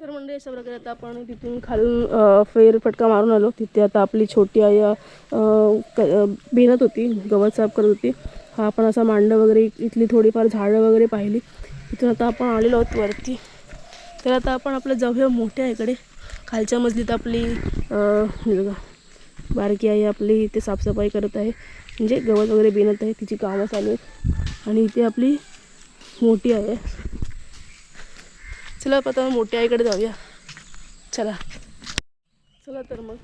तर म्हणजे अशा प्रकारे आता आपण तिथून खालून फेरफटका मारून आलो. तिथे आता आपली छोटी आई भिनत होती गवत साफ करत होती. हा आपण असा मांड वगैरे इथली थोडीफार झाडं वगैरे पाहिली. तिथून आता आपण आलेलो आहोत वरती. तर आता आपण आपलं जाऊया मोठ्या इकडे खालच्या मजलीत आपली बारकी आई आपली इथे साफसफाई करत आहे. म्हणजे गवत वगैरे बिनत आहे तिची कामं चालू आहेत. आणि इथे आपली मोठी आहे. चला आता मोठ्या आईकडे जाऊया. चला. चला तर मग.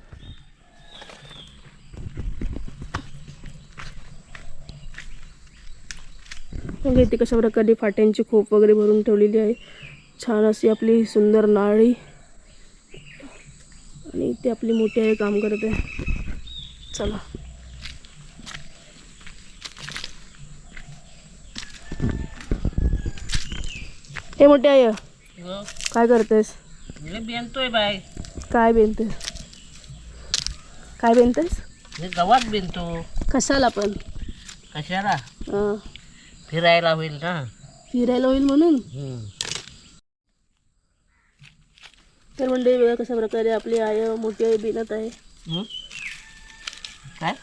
मग इथे कशा प्रकारे फाट्यांची खोप वगैरे भरून ठेवलेली आहे. छान अशी आपली सुंदर नाळी. आणि इथे आपली मोठी आई काम करत आहे. चला. हे मोठी आहे काय करतेस? बेनतोय बाय काय बेनतेस काय बेनतेस मी गवात बेनतो कशाला पण. कशाला? हां. फिरायला होईल ना. फिरायला होईल म्हणून. तर म्हणजे बघा कशा प्रकारे आपली आय मोठी आई बेनत आहे. हम्म? काय?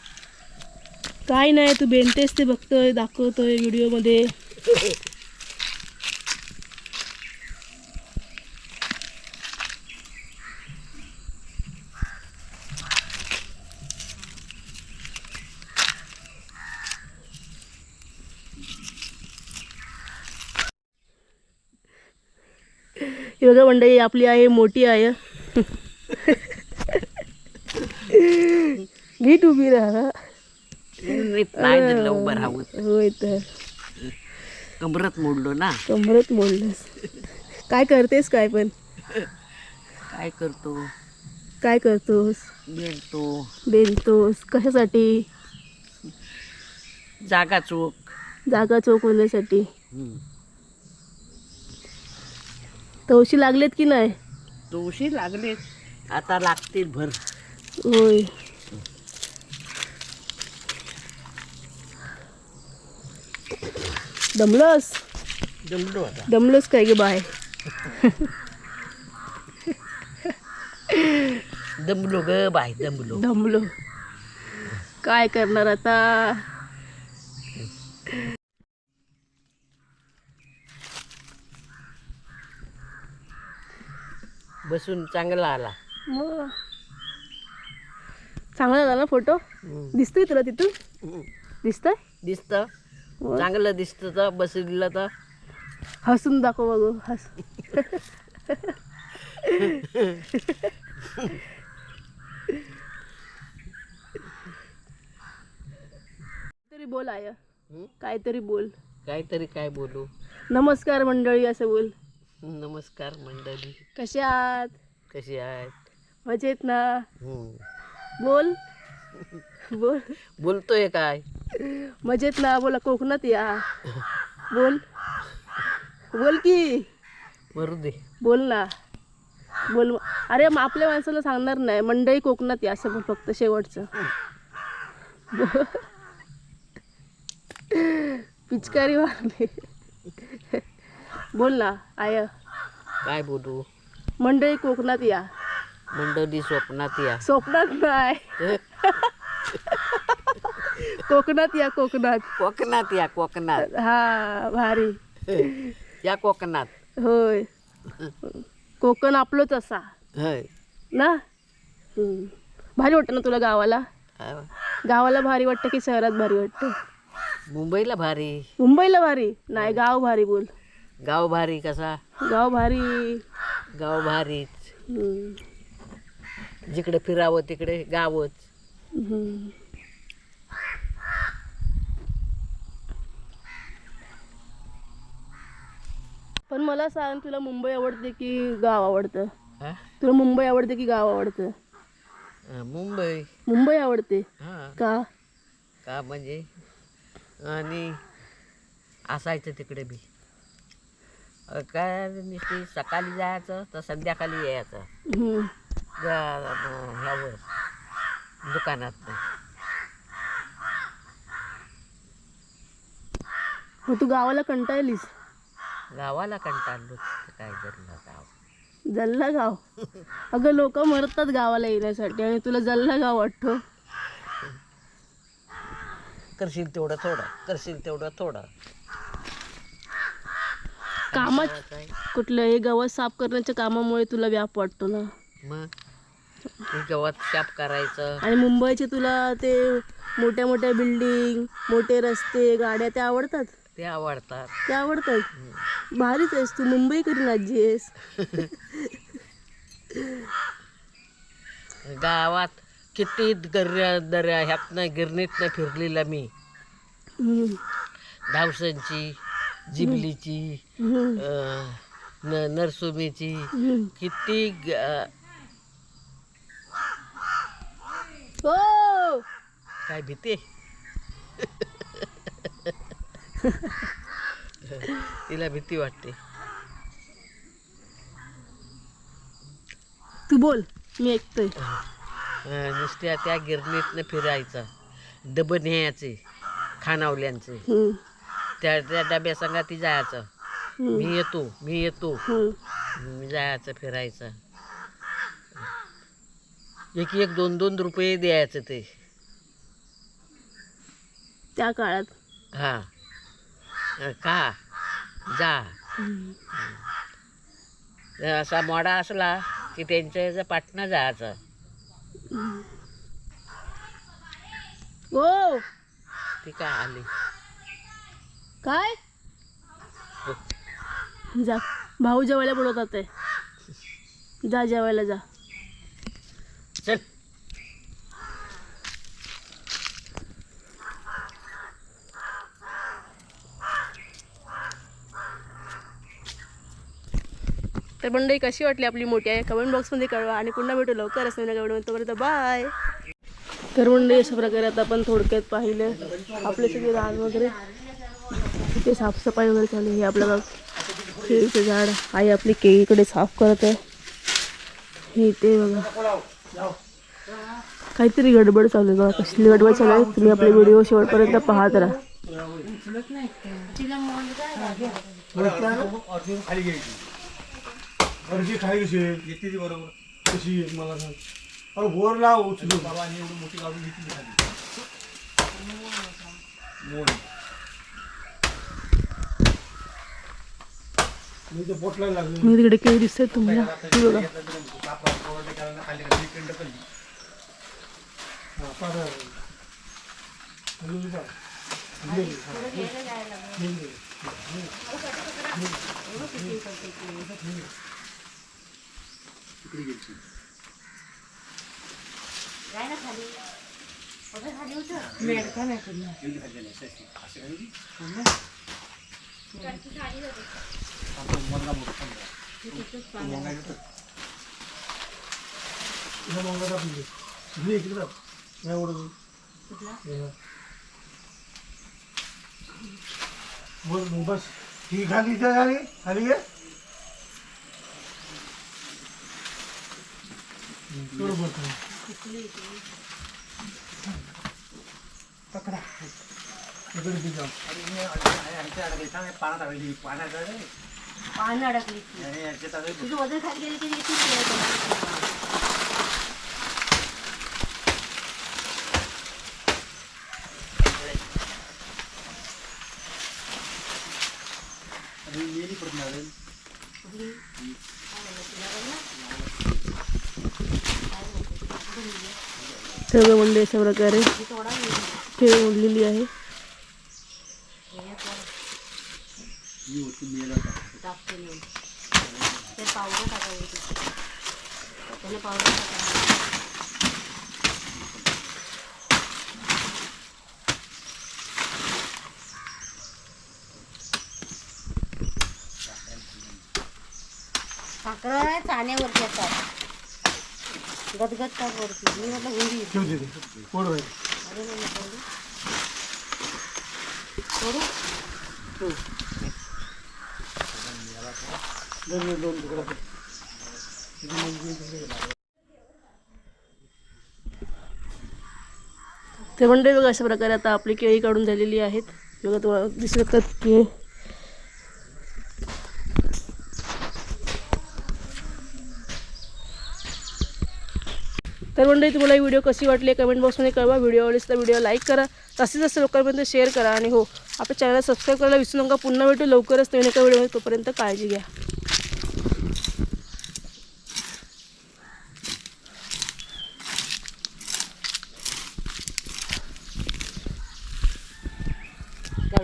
काय नाही तू बेनतेस ते बघतोय दाखवतोय व्हिडिओमध्ये ही बघा मंडळी आपली आहे मोठी आहे. नीट उभी राहा. उभं राहून. होय तर. कमरत मोडलो ना. कमरत मोडलंस. काय करतेस काय पण? काय करतो? काय करतोस? बेनतो बेनतोस कशासाठी? जागा चोक जागा चौक होण्यासाठी. तवशी लागलेत की नाही? तुळशी लागले आता लागतील भर. होय. दमलस? आता. दमलस काय गे बाय? दमलो ग बाय दमलो. दमलो. काय करणार आता? बसून चांगला आला. मग. चांगला झाला ना फोटो. दिसतोय तुला तिथून. दिसतंय? दिसतं. चांगलं दिसतं तर बसलेलं तर. हसून दाखव बघू हस. तरी बोल आय? काहीतरी बोल. काहीतरी काय बोलू? नमस्कार मंडळी असं बोल. नमस्कार मंडळी. कसे आहात? कशी आहेत? मजेत ना? हम्म. बोल. बोल. बोलतोय काय? मजेत ना? बोला कोकणात या. बोल. बोल की. मरू दे. बोल ना. बोल. अरे मग आपल्या माणसाला सांगणार नाही. मंडई कोकणात या असं बोल फक्त शेवटचं. बोल. पिचकारी मारली. बोल ना आय. काय बोलू? मंडई कोकणात या. मंडळी स्वप्नात या. स्वप्नात नाही. कोकणात या कोकणात. कोकणात या कोकणात. हा भारी. या कोकणात. होय. कोकण आपलंच असा. होय. ना? हम्म. भारी वाटतं ना तुला गावाला? हा. गावाला भारी वाटतं की शहरात भारी वाटतं? मुंबईला भारी. मुंबईला भारी? नाही गाव भारी बोल. गाव भारी कसा? गाव भारी गाव भारीच हम्म. जिकडे फिरावं तिकडे गावच. हम्म. पण मला सांग तुला मुंबई आवडते की गाव आवडतं? हा? तुला मुंबई आवडते की गाव आवडतं? मुंबई. मुंबई आवडते? हा. का? का म्हणजे? आणि असायचं तिकडे बी. काय नुसती सकाळी जायचं तर संध्याकाळी यायचं. हम्म. ह्यावर दुकानात. मग तू गावाला कंटाळलीस गावाला कंटाळलो काय जल्ला गाव. जल्ला गाव? अगं लोक मरतात गावाला येण्यासाठी आणि तुला जल्ला गाव वाटतो. करशील तेवढं थोडं करशील तेवढं थोडं. कामात कुठलं हे गवत साफ करण्याच्या कामामुळे तुला व्याप वाटतो ना. मग? ते गवत शाप करायचं. आणि मुंबईचे तुला ते मोठ्या मोठ्या बिल्डिंग मोठे रस्ते गाड्या त्या आवडतात? ते आवडतात. त्या आवडतात? भारीच आहेस तू. मुंबई करून आजी आहेस. गावात किती गर दर्या ह्यातनं गिरणीतनं फिरलेला मी. हम्म. जिबलीची नरसुमीची. किती हो. काय भीती? तिला भीती वाटते. तू बोल मी ऐकतोय. नुसत्या त्या गिरणीतनं फिरायचं. डबं न्यायचे खानावल्यांचे. त्या त्या डब्या संगा ती जायचं. मी येतो मी येतो. मी जायचं फिरायचं. एक एक दोन दोन रुपये द्यायचं ते. त्या काळात? हा. अं, का? जा. असा मोडा असला की त्यांच्या ह्याचं पाटणं जायचं. हो. ती का आली? काय? जा. भाऊ जेवायला बोलवतात ते. जा जेवायला जा. चल. तर मंडळी कशी वाटली आपली मोठी आहे? कमेंट बॉक्समध्ये कळवा आणि पुन्हा भेटू लवकरच नवीन कमेंट तोपर्यंत बाय तर मंडळी अशा प्रकारे आता आपण थोडक्यात पाहिलं. आपले सगळे रान वगैरे. इथे साफसफाई वगैरे चालू आहे. हे आपलं बघ. केळीचं झाड आई आपली केळीकडे साफ करत आहे. हे ते बघा. काहीतरी गडबड चालू आहे बघा. कसली गडबड चालू आहे? तुम्ही आपले व्हिडिओ शेवटपर्यंत पाहत राहा. खाली घ्यायची वरची खाली कशी येते ती बरोबर कशी आहे मला सांग अरे वर लाव उचलून बाबा एवढी मोठी काढून घेतली खाली मी तिकडे केळी दिसते तुम्हाला हे बघा. हा, पाडा. हलवून बस ही खाली इथं खाली खाली. पकडा इकडे ती जाऊ. पाणी अडकली तुझं वजन खाली गेली तरी येते सगळं मंडळी अशा प्रकारे केळी उडलेली आहे साखर चाण्यावरती येतात. गदगद का वरती मी म्हटलं हुंडी ठेव तिथे. पोट बाहेर. दोन दोन दोन तुकडा कर. ते म्हणजे बघा अशा प्रकारे आता आपली केळी काढून झालेली आहेत. बघा तुम्हाला दिसू शकतात केळी तर मंडळी तुम्हाला ही व्हिडिओ कशी वाटली कमेंट बॉक्समध्ये कळवा. व्हिडिओ आवडलीस तर व्हिडिओ लाईक करा. जास्तीत जास्त लोकांपर्यंत शेअर करा. आणि हो आपल्या चॅनलला सबस्क्राईब करायला विसरू नका. पुन्हा भेटू लवकरच तुम्ही एका व्हिडिओमध्ये. तोपर्यंत काळजी घ्या.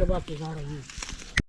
बाकी ही